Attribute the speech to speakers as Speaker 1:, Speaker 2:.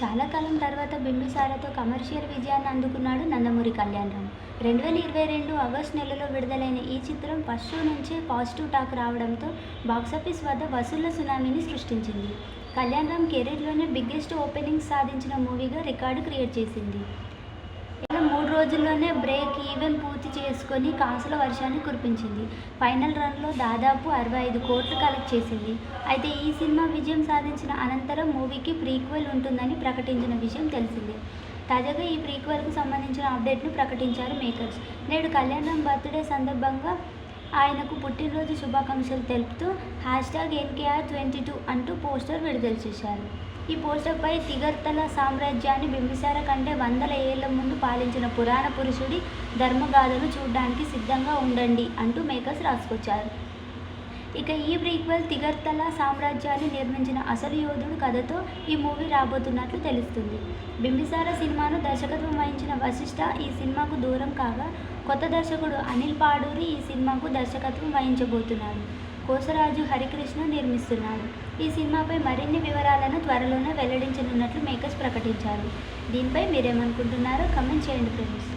Speaker 1: చాలా కాలం తర్వాత బింబిసారతో కమర్షియల్ విజయాన్ని అందుకున్నాడు నందమూరి కళ్యాణరామ్ రెండు వేల ఇరవై రెండు ఆగస్టు నెలలో విడుదలైన ఈ చిత్రం ఫస్ట్ షో నుంచే పాజిటివ్ టాక్ రావడంతో బాక్సాఫీస్ వద్ద వసూళ్ళ సునామీని సృష్టించింది. కళ్యాణ్ రామ్ కెరీర్లోనే బిగ్గెస్ట్ ఓపెనింగ్ సాధించిన మూవీగా రికార్డు క్రియేట్ చేసింది. రోజుల్లోనే బ్రేక్ ఈవెన్ పూర్తి చేసుకొని కాసుల వర్షాన్ని కురిపించింది. ఫైనల్ రన్లో దాదాపు అరవై ఐదు కోట్లు కలెక్ట్ చేసింది. అయితే ఈ సినిమా విజయం సాధించిన అనంతరం మూవీకి ప్రీక్వెల్ ఉంటుందని ప్రకటించిన విషయం తెలిసిందే. తాజాగా ఈ ప్రీక్వెల్కు సంబంధించిన అప్డేట్ను ప్రకటించారు మేకర్స్. నేడు కళ్యాణం బర్త్డే సందర్భంగా ఆయనకు పుట్టినరోజు శుభాకాంక్షలు తెలుపుతూ hash tag NKR twenty two అంటూ పోస్టర్ విడుదల చేశారు. ఈ పోస్టర్పై తిగర్తల సామ్రాజ్యాన్ని బింబిసార కంటే వందల ఏళ్ళ ముందు పాలించిన పురాణ పురుషుడి ధర్మగాథను చూడడానికి సిద్ధంగా ఉండండి అంటూ మేకర్స్ రాసుకొచ్చారు. ఇక ఈ ప్రీక్వెల్ తిగర్తల సామ్రాజ్యాన్ని నిర్మించిన అసలు యోధుడు కథతో ఈ మూవీ రాబోతున్నట్లు తెలుస్తుంది. బింబిసార సినిమాను దర్శకత్వం వహించిన వశిష్ఠ ఈ సినిమాకు దూరం కాగా కొత్త దర్శకుడు అనిల్ పాడూరి ఈ సినిమాకు దర్శకత్వం వహించబోతున్నాడు కోసరాజు హరికృష్ణ నిర్మిస్తున్నాడు. ఈ సినిమాపై మరిన్ని వివరాలను త్వరలోనే వెల్లడించనున్నట్లు మేకర్స్ ప్రకటించారు. దీనిపై మీరేమనుకుంటున్నారో కమెంట్ చేయండి ఫ్రెండ్స్.